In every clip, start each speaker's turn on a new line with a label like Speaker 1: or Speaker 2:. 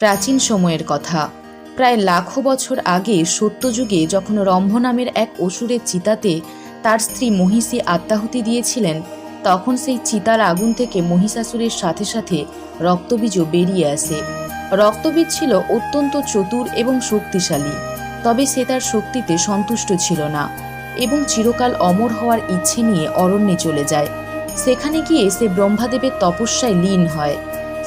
Speaker 1: প্রাচীন সময়ের কথা। প্রায় লাখো বছর আগে সত্যযুগে যখন রম্ভ নামের এক অসুরের চিতাতে তার স্ত্রী মহিষী আত্মাহুতি দিয়েছিলেন, তখন সেই চিতার আগুন থেকে মহিষাসুরের সাথে সাথে রক্তবীজও বেরিয়ে আসে। রক্তবীজ ছিল অত্যন্ত চতুর এবং শক্তিশালী, তবে সে তার শক্তিতে সন্তুষ্ট ছিল না এবং চিরকাল অমর হওয়ার ইচ্ছে নিয়ে অরণ্যে চলে যায়। সেখানে গিয়ে সে ব্রহ্মাদেবের তপস্যায় লীন হয়।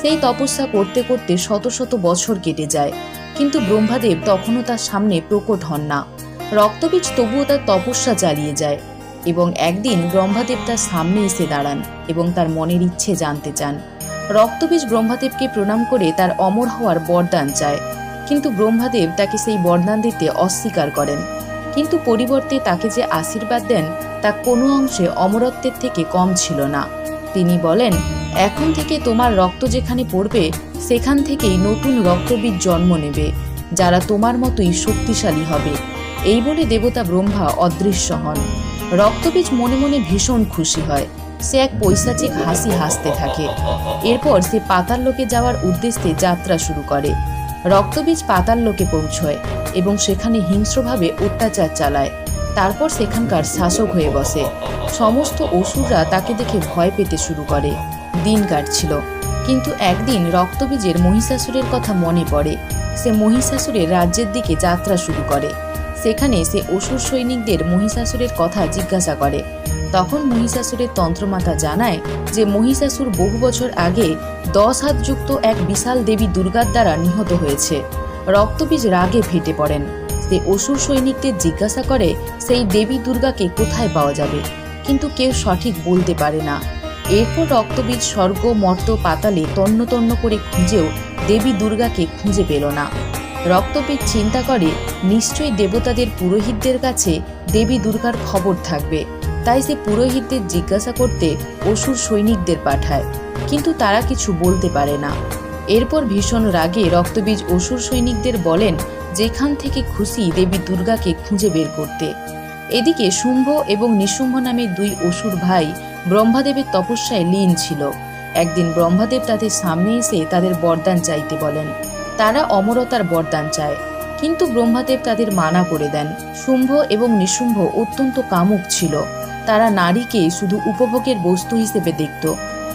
Speaker 1: সেই তপস্যা করতে করতে শত শত বছর কেটে যায়। কিন্তু ব্রহ্মাদেব তখনও তার সামনে প্রকট হন না। রক্তবীজ তবুও তার তপস্যা চালিয়ে যায় এবং একদিন ব্রহ্মাদেব তার সামনে এসে দাঁড়ান এবং তার মনের ইচ্ছে জানতে চান। রক্তবীজ ব্রহ্মাদেবকে প্রণাম করে তার অমর হওয়ার বরদান চায়। কিন্তু ব্রহ্মাদেব তাকে সেই বরদান দিতে অস্বীকার করেন। কিন্তু পরিবর্তে তাকে যে আশীর্বাদ দেন, তা কোনো অংশে অমরত্বের থেকে কম ছিল না। তিনি বলেন এখন থেকে তোমার রক্ত যেখানে পড়বে, সেখান থেকেই নতুন রক্তবীজ জন্ম নেবে, যারা তোমার মতোই শক্তিশালী হবে। এই বলে দেবতা ব্রহ্মা অদৃশ্য হন। রক্তবীজ মনে মনে ভীষণ খুশি হয়। সে এক পৈশাচিক হাসি হাসতে থাকে। এরপর সে পাতাল লোকে যাওয়ার উদ্দেশ্যে যাত্রা শুরু করে। রক্তবীজ পাতাল লোকে পৌঁছয় এবং সেখানে হিংস্রভাবে অত্যাচার চালায়। তারপর সেখানকার শাসক হয়ে বসে। সমস্ত অসুররা তাকে দেখে ভয় পেতে শুরু করে। দিন কাটছিল। কিন্তু একদিন রক্তবীজের মহিষাসুরের কথা মনে পড়ে। সে মহিষাসুরের রাজ্যের দিকে যাত্রা শুরু করে। সেখানে সে অসুর সৈনিকদের মহিষাসুরের কথা জিজ্ঞাসা করে। তখন মহিষাসুরের তন্ত্রমাতা জানায় যে মহিষাসুর বহু বছর আগে দশ হাতযুক্ত এক বিশাল দেবী দুর্গার দ্বারা নিহত হয়েছে। রক্তবীজ রাগে ফেটে পড়েন। সে অসুর সৈনিকদের জিজ্ঞাসা করে, সেই দেবী দুর্গাকে কোথায় পাওয়া যাবে? কিন্তু কেউ সঠিক বলতে পারে না। এরপর রক্তবীজ, স্বর্গ, মর্ত, পাতালে তন্ন তন্ন করে খুঁজেও দেবী দুর্গাকে খুঁজে পেল না। রক্তবীজ চিন্তা করে, নিশ্চয়ই দেবতাদের পুরোহিতদের কাছে দেবী দুর্গার খবর থাকবে। তাই সে পুরোহিতদের জিজ্ঞাসা করতে অসুর সৈনিকদের পাঠায়, কিন্তু তারা কিছু বলতে পারে না। এরপর ভীষণ রাগে রক্তবীজ অসুর সৈনিকদের বলেন, যেখান থেকে খুশি দেবী দুর্গাকে খুঁজে বের করতে। এদিকে শুম্ভ এবং নিশুম্ভ নামে দুই অসুর ভাই ব্রহ্মাদেবের তপস্যায় লীন ছিল। একদিন ব্রহ্মাদেব তাদের সামনে এসে তাদের বরদান চাইতে বলেন, তারা অমরতার বরদান চায়। কিন্তু ব্রহ্মাদেব তাদের মানা করে দেন। শুম্ভ এবং নিশুম্ভ অত্যন্ত কামুক ছিল। তারা নারীকে শুধু উপভোগের বস্তু হিসেবে দেখত।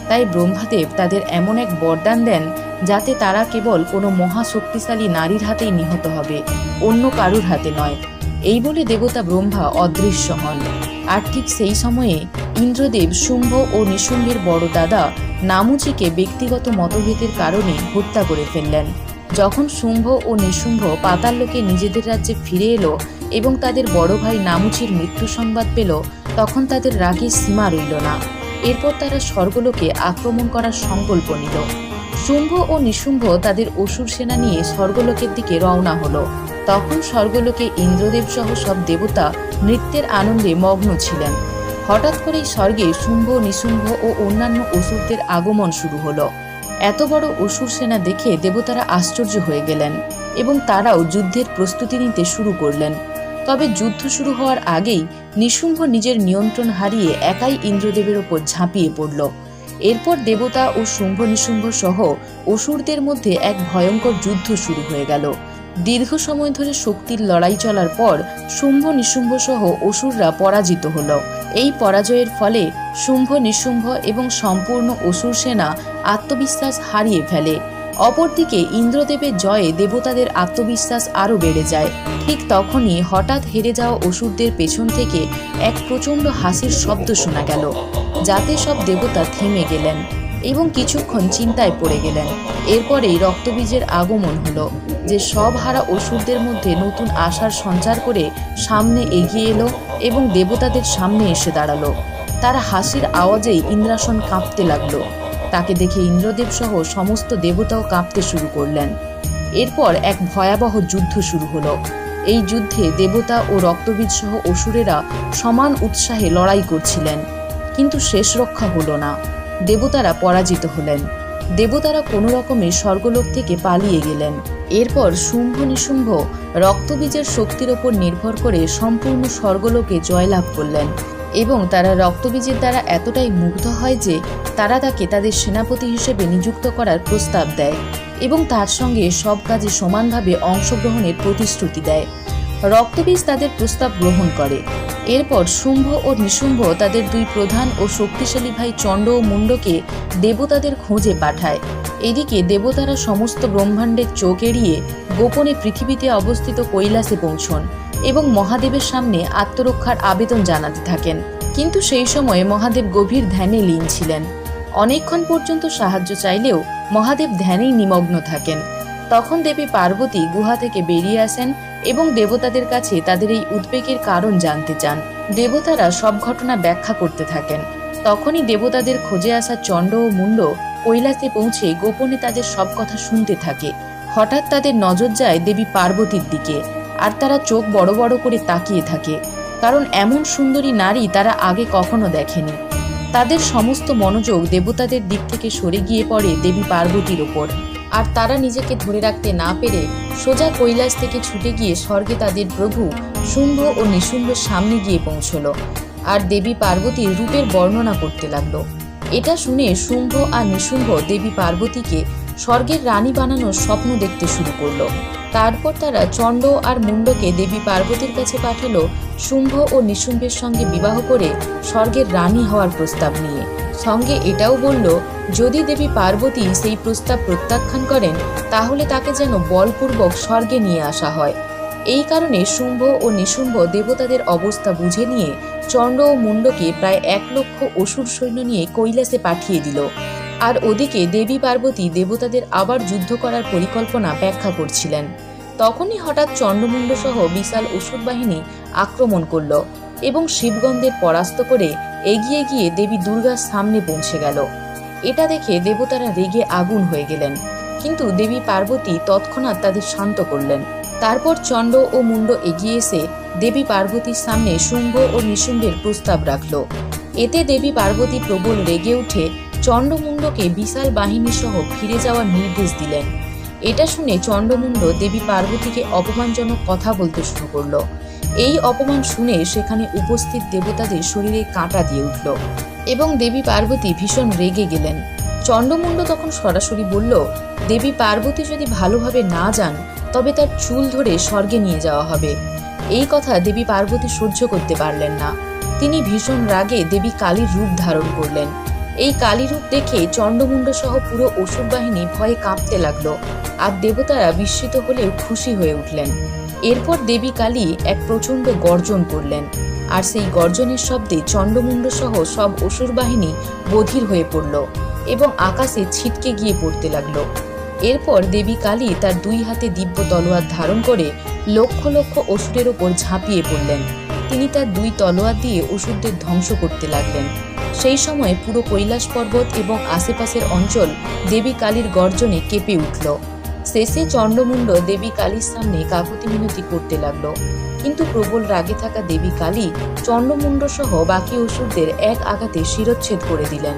Speaker 1: তাই ব্রহ্মাদেব তাদের এমন এক বরদান দেন, যাতে তারা কেবল কোনো মহাশক্তিশালী নারীর হাতেই নিহত হবে, অন্য কারুর হাতে নয়। এই বলে দেবতা ব্রহ্মা অদৃশ্য হন। আর ঠিক সেই সময়ে ইন্দ্রদেব শুম্ভ ও নিশুম্ভের বড় দাদা নামুচিকে ব্যক্তিগত মতভেদের কারণে হত্যা করে ফেললেন। যখন শুম্ভ ও নিশুম্ভ পাতাল লোকে নিজেদের রাজ্যে ফিরে এলো এবং তাদের বড় ভাই নামুচির মৃত্যু সংবাদ পেল, তখন তাদের রাগের সীমা রইল না। এরপর তারা স্বর্গলোকে আক্রমণ করার সংকল্প নিল। শুম্ভ ও নিশুম্ভ তাদের অসুর সেনা নিয়ে স্বর্গলোকের দিকে রওনা হলো। তখন স্বর্গলোকে ইন্দ্রদেব সহ সব দেবতা নৃত্যের আনন্দে মগ্ন ছিলেন। হঠাৎ করেই স্বর্গে শুম্ভ, নিশুম্ভ ও অন্যান্য অসুরদের আগমন শুরু হলো। এত বড় অসুর সেনা দেখে দেবতারা আশ্চর্য হয়ে গেলেন এবং তারাও যুদ্ধের প্রস্তুতি নিতে শুরু করলেন। তবে যুদ্ধ শুরু হওয়ার আগেই নিশুম্ভ নিজের নিয়ন্ত্রণ হারিয়ে একাই ইন্দ্রদেবের ওপর ঝাঁপিয়ে পড়ল। এরপর দেবতা ও শুম্ভ, নিশুম্ভ সহ অসুরদের মধ্যে এক ভয়ঙ্কর যুদ্ধ শুরু হয়ে গেল। দীর্ঘ সময় ধরে শক্তির লড়াই চলার পর শুম্ভ, নিশুম্ভ সহ অসুররা পরাজিত হল। এই পরাজয়ের ফলে শুম্ভ, নিঃশুম্ভ এবং সম্পূর্ণ অসুর সেনা আত্মবিশ্বাস হারিয়ে ফেলে। অপরদিকে ইন্দ্রদেবের জয়ে দেবতাদের আত্মবিশ্বাস আরও বেড়ে যায়। ঠিক তখনই হঠাৎ হেরে যাওয়া অসুরদের পেছন থেকে এক প্রচণ্ড হাসির শব্দ শোনা গেল, যাতে সব দেবতা থেমে গেলেন। এবং কিছুক্ষণ চিন্তায় পড়ে গেলেন। এরপরেই রক্তবীজের আগমন হলো, যে সব হারা অসুরদের মধ্যে নতুন আশার সঞ্চার করে সামনে এগিয়ে এলো এবং দেবতাদের সামনে এসে দাঁড়াল। তারা হাসির আওয়াজেই ইন্দ্রাসন কাঁপতে লাগল। তাকে দেখে ইন্দ্রদেব সহ সমস্ত দেবতাও কাঁপতে শুরু করলেন। এরপর এক ভয়াবহ যুদ্ধ শুরু হলো। এই যুদ্ধে দেবতা ও রক্তবীজ সহ অসুরেরা সমান উৎসাহে লড়াই করছিলেন। কিন্তু শেষ রক্ষা হলো না। দেবতারা পরাজিত হলেন। দেবতারা কোনো রকমে স্বর্গলোক থেকে পালিয়ে গেলেন। এরপর শুম্ভ নিশুম্ভ রক্তবীজের শক্তির ওপর নির্ভর করে সম্পূর্ণ স্বর্গলোকে জয়লাভ করলেন এবং তারা রক্তবীজের দ্বারা এতটাই মুগ্ধ হয় যে তারা তাকে তাদের সেনাপতি হিসেবে নিযুক্ত করার প্রস্তাব দেয় এবং তার সঙ্গে সব কাজে সমানভাবে অংশগ্রহণের প্রতিশ্রুতি দেয়। রক্তবীজ তাদের প্রস্তাব গ্রহণ করে। এরপর শুম্ভ ও নিশুম্ভ তাদের দুই প্রধান ও শক্তিশালী ভাই চণ্ড ও মুন্ডকে দেবতাদের খোঁজে পাঠায়। এদিকে দেবতারা সমস্ত ব্রহ্মাণ্ডের চোখ এড়িয়ে গোপনে পৃথিবীতে অবস্থিত কৈলাসে পৌঁছন এবং মহাদেবের সামনে আত্মরক্ষার আবেদন জানাতে থাকেন। কিন্তু সেই সময়ে মহাদেব গভীর ধ্যানে লীন ছিলেন। অনেকক্ষণ পর্যন্ত সাহায্য চাইলেও মহাদেব ধ্যানেই নিমগ্ন থাকেন। তখন দেবী পার্বতী গুহা থেকে বেরিয়ে আসেন এবং দেবতাদের কাছে তাদের এই উদ্বেগের কারণ জানতে চান। দেবতারা সব ঘটনা ব্যাখ্যা করতে থাকেন। তখনই দেবতাদের খোঁজে আসা চণ্ড ও মুন্ড কৈলাসে পৌঁছে গোপনে তাদের সব কথা শুনতে থাকে। হঠাৎ তাদের নজর যায় দেবী পার্বতীর দিকে, আর তারা চোখ বড় বড় করে তাকিয়ে থাকে, কারণ এমন সুন্দরী নারী তারা আগে কখনো দেখেনি। তাদের সমস্ত মনোযোগ দেবতাদের দিক থেকে সরে গিয়ে পড়ে দেবী পার্বতীর ওপর। আর তারা নিজেকে ধরে রাখতে না পেরে সোজা কৈলাস থেকে ছুটে গিয়ে স্বর্গে তাদের প্রভু শুম্ভ ও নিশুম্ভের সামনে গিয়ে পৌঁছল আর দেবী পার্বতীর রূপের বর্ণনা করতে লাগল। এটা শুনে শুম্ভ আর নিশুম্ভ দেবী পার্বতীকে স্বর্গের রানী বানানোর স্বপ্ন দেখতে শুরু করল। তারপর তারা চণ্ড আর মুন্ডকে দেবী পার্বতীর কাছে পাঠালো শুম্ভ ও নিশুম্ভের সঙ্গে বিবাহ করে স্বর্গের রানী হওয়ার প্রস্তাব নিয়ে। সঙ্গে এটাও বলল, যদি দেবী পার্বতী সেই প্রস্তাব প্রত্যাখ্যান করেন, তাহলে তাকে যেন বলপূর্বক স্বর্গে নিয়ে আসা হয়। এই কারণে শুম্ভ ও নিশুম্ভ দেবতাদের অবস্থা বুঝে নিয়ে চণ্ড ও মুন্ডকে প্রায় এক লক্ষ অসুর সৈন্য নিয়ে কৈলাসে পাঠিয়ে দিল। আর ওদিকে দেবী পার্বতী দেবতাদের আবার যুদ্ধ করার পরিকল্পনা ব্যাখ্যা করছিলেন। তখনই হঠাৎ চণ্ডমুণ্ড সহ বিশাল অসুর বাহিনী আক্রমণ করল এবং শিবগন্ধের পরাস্ত করে এগিয়ে গিয়ে দেবী দুর্গার সামনে পৌঁছে গেল। এটা দেখে দেবতারা রেগে আগুন হয়ে গেলেন। কিন্তু দেবী পার্বতী তৎক্ষণাৎ তাদের শান্ত করলেন। তারপর চণ্ড ও মুন্ড এগিয়ে এসে দেবী পার্বতীর সামনে শুম্ভ ও নিশুম্ভের প্রস্তাব রাখল। এতে দেবী পার্বতী প্রবল রেগে উঠে চণ্ডমুণ্ডকে বিশাল বাহিনী সহ ফিরে যাওয়ার নির্দেশ দিলেন। এটা শুনে চণ্ডমুণ্ড দেবী পার্বতীকে অপমানজনক কথা বলতে শুরু করল। এই অপমান শুনে সেখানে উপস্থিত দেবতাদের শরীরে কাঁটা দিয়ে উঠল এবং দেবী পার্বতী ভীষণ রেগে গেলেন। চণ্ডমুণ্ড তখন সরাসরি বলল, দেবী পার্বতী যদি ভালোভাবে না যান, তবে তার চুল ধরে স্বর্গে নিয়ে যাওয়া হবে। এই কথা দেবী পার্বতী সহ্য করতে পারলেন না। তিনি ভীষণ রাগে দেবী কালীর রূপ ধারণ করলেন। এই কালী রূপ দেখে চণ্ডমুণ্ড সহ পুরো অসুর বাহিনী ভয়ে কাঁপতে লাগল, আর দেবতারা বিস্মিত হলেও খুশি হয়ে উঠলেন। এরপর দেবী কালী এক প্রচণ্ড গর্জন করলেন। আর সেই গর্জনের শব্দে চণ্ডমুণ্ড সহ সব অসুর বাহিনী বধির হয়ে পড়ল এবং আকাশে ছিটকে গিয়ে পড়তে লাগল। এরপর দেবী কালী তার দুই হাতে দিব্য তলোয়ার ধারণ করে লক্ষ লক্ষ অসুরের ওপর ঝাঁপিয়ে পড়লেন। তিনি তার দুই তলোয়ার দিয়ে অসুরদের ধ্বংস করতে লাগলেন। সেই সময় পুরো কৈলাস পর্বত এবং আশেপাশের অঞ্চল দেবী কালীর গর্জনে কেঁপে উঠল। শেষে চণ্ডমুণ্ড দেবী কালীর সামনে কাকুতি মিনতি করতে লাগল। কিন্তু প্রবল রাগে থাকা দেবী কালী চণ্ডমুণ্ড সহ বাকি অসুরদের এক আঘাতে শিরচ্ছেদ করে দিলেন।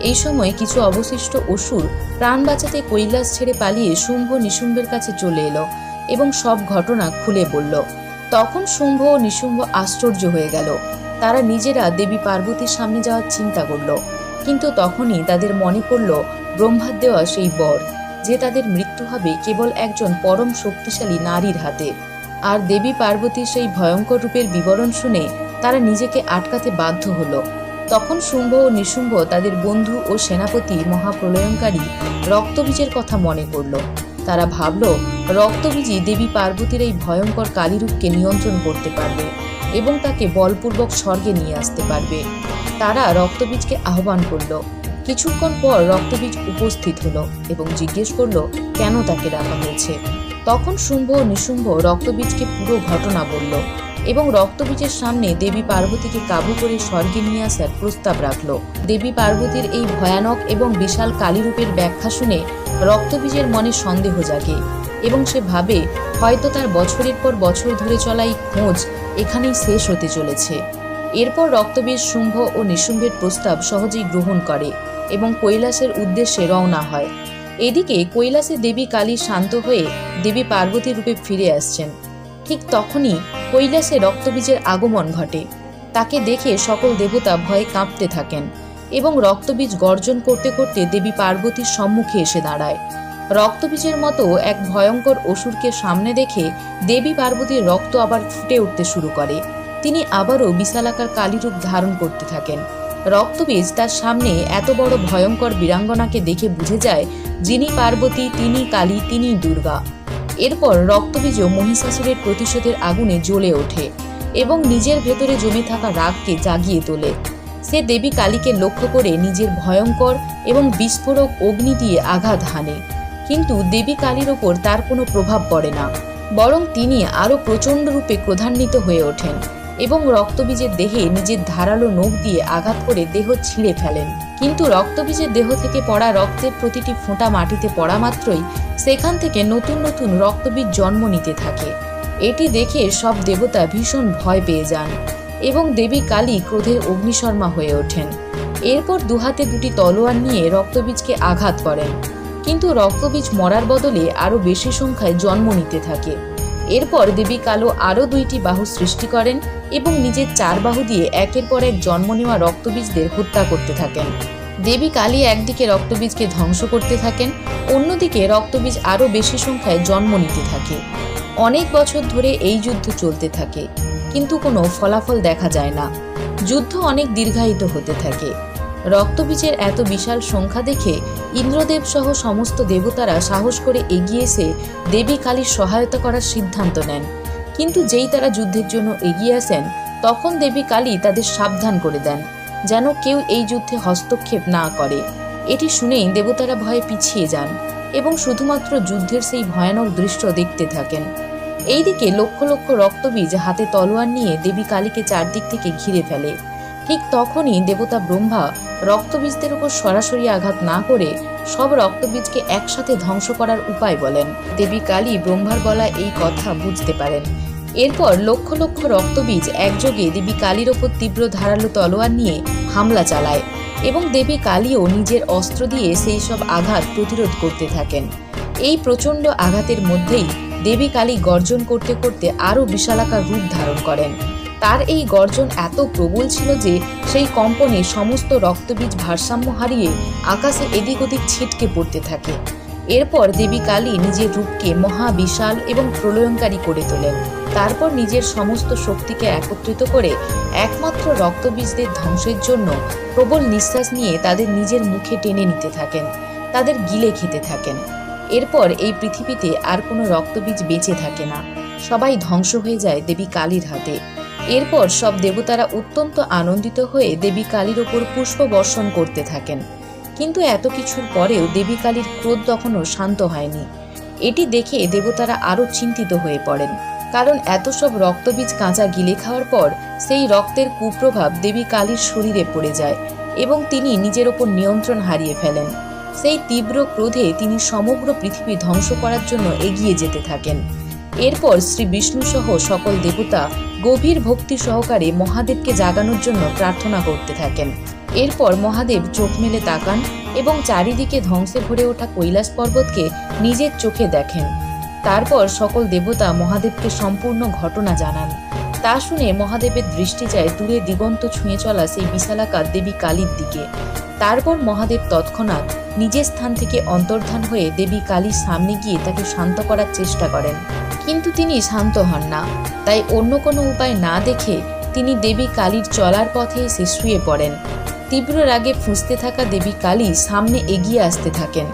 Speaker 1: এই সময় কিছু অবশিষ্ট অসুর প্রাণ বাঁচাতে কৈলাস ছেড়ে পালিয়ে শুম্ভ নিশুম্ভের কাছে চলে এলো এবং সব ঘটনা খুলে বলল। তখন শুম্ভ ও নিশুম্ভ আশ্চর্য হয়ে গেল। তারা নিজেরা দেবী পার্বতীর সামনে যাওয়ার চিন্তা করল। কিন্তু তখনই তাদের মনে পড়ল, ব্রহ্মার দেওয়া সেই বর। যে তাদের মৃত্যু হবে কেবল একজন পরম শক্তিশালী নারীর হাতে। আর দেবী পার্বতীর সেই ভয়ঙ্কর রূপের বিবরণ শুনে তারা নিজেকে আটকাতে বাধ্য হলো। তখন শুম্ভ ও নিশুম্ভ তাদের বন্ধু ও সেনাপতি মহাপ্রলয়ঙ্কারী রক্তবীজের কথা মনে করল। তারা ভাবল, রক্তবীজই দেবী পার্বতীর এই ভয়ঙ্কর কালীরূপকে নিয়ন্ত্রণ করতে পারবে এবং তাকে বলপূর্বক স্বর্গে নিয়ে আসতে পারবে। তারা রক্তবীজকে আহ্বান করল কিছুক্ষণ পর রক্তবীজ উপস্থিত হলো এবং জিজ্ঞেস করল, কেন তাকে ডাকা হয়েছে? তখন শুম্ভ নিশুম্ভ রক্তবীজকে পুরো ঘটনা বলল এবং রক্তবীজের সামনে দেবী পার্বতীকে কাবু করে স্বর্গে নিয়ে আসার প্রস্তাব রাখল। দেবী পার্বতীর এই ভয়ানক এবং বিশাল কালীরূপের ব্যাখ্যা শুনে রক্তবীজের মনে সন্দেহ জাগে এবং সে ভাবে, হয়তো তার বছরের পর বছর ধরে চলা এই খোঁজ এখানেই শেষ হতে চলেছে। এরপর রক্তবীজ শুম্ভ ও নিশুম্ভের প্রস্তাব সহজেই গ্রহণ করে। এবং কৈলাসের উদ্দেশ্যে রওনা হয়। এদিকে কৈলাসে দেবী কালী শান্ত হয়ে দেবী পার্বতী রূপে ফিরে আসছেন। ঠিক তখনই কৈলাসে রক্তবীজের আগমন ঘটে। তাকে দেখে সকল দেবতা ভয়ে কাঁপতে থাকেন এবং রক্তবীজ গর্জন করতে করতে দেবী পার্বতীর সম্মুখে এসে দাঁড়ায়। রক্তবীজের মতো এক ভয়ঙ্কর অসুরকে সামনে দেখে দেবী পার্বতীর রক্ত আবার ফুটে উঠতে শুরু করে। তিনি আবারও বিশালাকার কালীরূপ ধারণ করতে থাকেন। রক্তবীজ তার সামনে এত বড় ভয়ঙ্কর বীরাঙ্গনাকে দেখে বুঝে যায়, যিনি পার্বতী, তিনি কালী, তিনি দুর্গা। এরপর রক্তবীজও মহিষাসুরের প্রতিশোধের আগুনে জ্বলে ওঠে এবং নিজের ভেতরে জমে থাকা রাগকে জাগিয়ে তোলে। সে দেবী কালীকে লক্ষ্য করে নিজের ভয়ঙ্কর এবং বিস্ফোরক অগ্নি দিয়ে আঘাত হানে। কিন্তু দেবী কালীর ওপর তার কোনো প্রভাব পড়ে না, বরং তিনি আরও প্রচণ্ড রূপে ক্রধান্বিত হয়ে ওঠেন। এবং রক্তবীজের দেহে নিজের ধারালো নখ দিয়ে আঘাত করে দেহ ছিঁড়ে ফেলেন। কিন্তু রক্তবীজের দেহ থেকে পড়া রক্তের প্রতিটি ফোঁটা মাটিতে পড়া মাত্রই সেখান থেকে নতুন নতুন রক্তবীজ জন্ম নিতে থাকে। এটি দেখে সব দেবতা ভীষণ ভয় পেয়ে যান এবং দেবী কালী ক্রোধের অগ্নিশর্মা হয়ে ওঠেন। এরপর দুহাতে দুটি তলোয়ার নিয়ে রক্তবীজকে আঘাত করেন। কিন্তু রক্তবীজ মরার বদলে আরও বেশি সংখ্যায় জন্ম নিতে থাকে। এরপর দেবী কালো আরও দুইটি বাহু সৃষ্টি করেন এবং নিজের চার বাহু দিয়ে একের পর এক জন্ম নেওয়া রক্তবীজদের হত্যা করতে থাকেন। দেবী কালী একদিকে রক্তবীজকে ধ্বংস করতে থাকেন, অন্যদিকে রক্তবীজ আরও বেশি সংখ্যায় জন্ম নিতে থাকে। অনেক বছর ধরে এই যুদ্ধ চলতে থাকে, কিন্তু কোনো ফলাফল দেখা যায় না। যুদ্ধ অনেক দীর্ঘায়িত হতে থাকে। রক্তবীজের এত বিশাল সংখ্যা দেখে ইন্দ্রদেব সহ সমস্ত দেবতারা সাহস করে এগিয়ে এসে দেবী কালীর সহায়তা করার সিদ্ধান্ত নেন। কিন্তু যেই তারা যুদ্ধের জন্য এগিয়ে আসেন, তখন দেবী কালী তাদের সাবধান করে দেন, যেন কেউ এই যুদ্ধে হস্তক্ষেপ না করে। এটি শুনেই দেবতারা ভয়ে পিছিয়ে যান এবং শুধুমাত্র যুদ্ধের সেই ভয়ানক দৃশ্য দেখতে থাকেন। এইদিকে লক্ষ লক্ষ রক্তবীজ হাতে তলোয়ার নিয়ে দেবী কালীকে চারদিক থেকে ঘিরে ফেলে। ঠিক তখনই দেবতা ব্রহ্মা রক্তবীজদের উপর সরাসরি আঘাত না করে সব রক্তবীজকে একসাথে ধ্বংস করার উপায় বলেন। দেবী কালী ব্রহ্মার বলা এই কথা বুঝতে পারেন। এরপর লক্ষ লক্ষ রক্তবীজ একযোগে দেবী কালীর ওপর তীব্র ধারালো তলোয়ার নিয়ে হামলা চালায় এবং দেবী কালীও নিজের অস্ত্র দিয়ে সেই সব আঘাত প্রতিরোধ করতে থাকেন। এই প্রচণ্ড আঘাতের মধ্যেই দেবী কালী গর্জন করতে করতে আরও বিশালাকার রূপ ধারণ করেন। তার এই গর্জন এত প্রবল ছিল যে সেই কম্পনে সমস্ত রক্তবীজ ভারসাম্য হারিয়ে আকাশে এদিক ওদিক ছিটকে পড়তে থাকে। এরপর দেবী কালী নিজের রূপকে মহা বিশাল এবং প্রলয়ঙ্কারী করে তোলেন। তারপর নিজের সমস্ত শক্তিকে একত্রিত করে একমাত্র রক্তবীজদের ধ্বংসের জন্য প্রবল নিঃশ্বাস নিয়ে তাদের নিজের মুখে টেনে নিতে থাকেন, তাদের গিলে খেতে থাকেন। এরপর এই পৃথিবীতে আর কোনো রক্তবীজ বেঁচে থাকে না। সবাই ধ্বংস হয়ে যায় দেবী কালীর হাতে। এরপর সব দেবতারা অত্যন্ত আনন্দিত হয়ে দেবী কালীর ওপর পুষ্প বর্ষণ করতে থাকেন। কিন্তু এত কিছুর পরেও দেবী কালীর ক্রোধ তখনও শান্ত হয়নি। এটি দেখে দেবতারা আরও চিন্তিত হয়ে পড়েন। কারণ এত সব রক্তবীজ কাঁচা গিলে খাওয়ার পর সেই রক্তের কুপ্রভাব দেবী কালীর শরীরে পড়ে যায় এবং তিনি নিজের ওপর নিয়ন্ত্রণ হারিয়ে ফেলেন। সেই তীব্র ক্রোধে তিনি সমগ্র পৃথিবী ধ্বংস করার জন্য এগিয়ে যেতে থাকেন। এরপর শ্রী বিষ্ণু সহ সকল দেবতা গভীর ভক্তি সহকারে মহাদেবকে জাগানোর জন্য প্রার্থনা করতে থাকেন। এরপর মহাদেব চোখ মেলে তাকান এবং চারিদিকে ধ্বংসে ভরে ওঠা কৈলাস পর্বতকে নিজের চোখে দেখেন। তারপর সকল দেবতা মহাদেবকে সম্পূর্ণ ঘটনা জানান। তা শুনে মহাদেবের দৃষ্টি যায় দূরে দিগন্ত ছুঁয়ে চলা সেই বিশালাকার দেবী কালীর দিকে। তারপর মহাদেব তৎক্ষণাৎ নিজের স্থান থেকে অন্তর্ধান হয়ে দেবী কালীর সামনে গিয়ে তাকে শান্ত করার চেষ্টা করেন। কিন্তু তিনি শান্ত হন না। তাই অন্য কোনো উপায় না দেখে তিনি দেবী কালীর চলার পথে এসে শুয়ে পড়েন। তীব্র রাগে ফুঁসতে থাকা দেবী কালী সামনে এগিয়ে আসতে থাকেন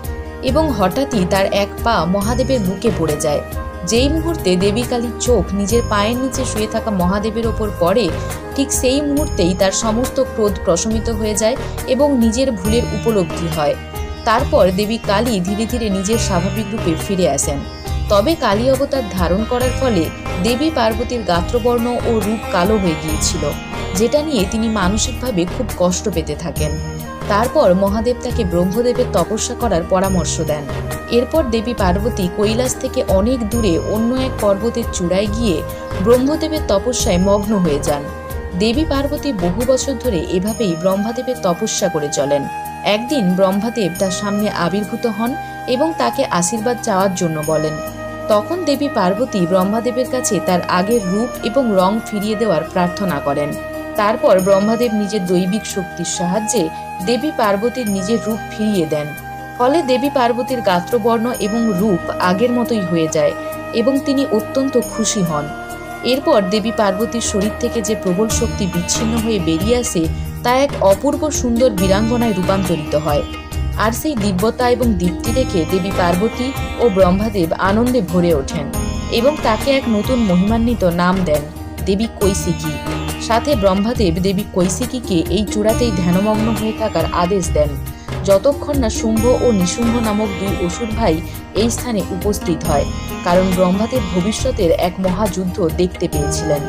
Speaker 1: এবং হঠাৎই তার এক পা মহাদেবের বুকে পড়ে যায়। যেই মুহূর্তে দেবী কালীর চোখ নিজের পায়ের নিচে শুয়ে থাকা মহাদেবের ওপর পড়ে, ঠিক সেই মুহূর্তেই তার সমস্ত ক্রোধ প্রশমিত হয়ে যায় এবং নিজের ভুলের উপলব্ধি হয়। তারপর দেবী কালী ধীরে ধীরে নিজের স্বাভাবিক রূপে ফিরে আসেন। তবে কালী অবতার ধারণ করার ফলে দেবী পার্বতীর গাত্রবর্ণ ও রূপ কালো হয়ে গিয়েছিল, যেটা নিয়ে তিনি মানসিকভাবে খুব কষ্ট পেতে থাকেন। তারপর মহাদেব তাকে ব্রহ্মদেবের তপস্যা করার পরামর্শ দেন। এরপর দেবী পার্বতী কৈলাস থেকে অনেক দূরে অন্য এক পর্বতের চূড়ায় গিয়ে ব্রহ্মদেবের তপস্যায় মগ্ন হয়ে যান। দেবী পার্বতী বহু বছর ধরে এভাবেই ব্রহ্মাদেবের তপস্যা করে চলেন। একদিন ব্রহ্মাদেব তার সামনে আবির্ভূত হন এবং তাকে আশীর্বাদ চাওয়ার জন্য বলেন। তখন দেবী পার্বতী ব্রহ্মাদেবের কাছে তার আগের রূপ এবং রং ফিরিয়ে দেওয়ার প্রার্থনা করেন। তারপর ব্রহ্মাদেব নিজের দৈবিক শক্তির সাহায্যে দেবী পার্বতীর নিজের রূপ ফিরিয়ে দেন। ফলে দেবী পার্বতীর গাত্রবর্ণ এবং রূপ আগের মতোই হয়ে যায় এবং তিনি অত্যন্ত খুশি হন। এরপর দেবী পার্বতীর শরীর থেকে যে প্রবল শক্তি বিচ্ছিন্ন হয়ে বেরিয়ে আসে তা এক অপূর্ব সুন্দর বীরাঙ্গনায় রূপান্তরিত হয়। আর সেই দিব্যতা এবং দীপ্তি দেখে দেবী পার্বতী ও ব্রহ্মাদেব আনন্দে ভরে ওঠেন এবং তাকে এক নতুন মহিমান্বিত নাম দেন, দেবী কৈশিকী। সাথে ব্রহ্মাদেব দেবী কৈশিকীকে এই চূড়াতেই ধ্যানমগ্ন হয়ে থাকার আদেশ দেন। যতক্ষণ না শুম্ভ ও নিশুম্ভ নামক দুই অসুর ভাই এই স্থানে উপস্থিত হয়, কারণ ব্রহ্মাদেব ভবিষ্যতের এক মহাযুদ্ধ দেখতে পেয়েছিলেন।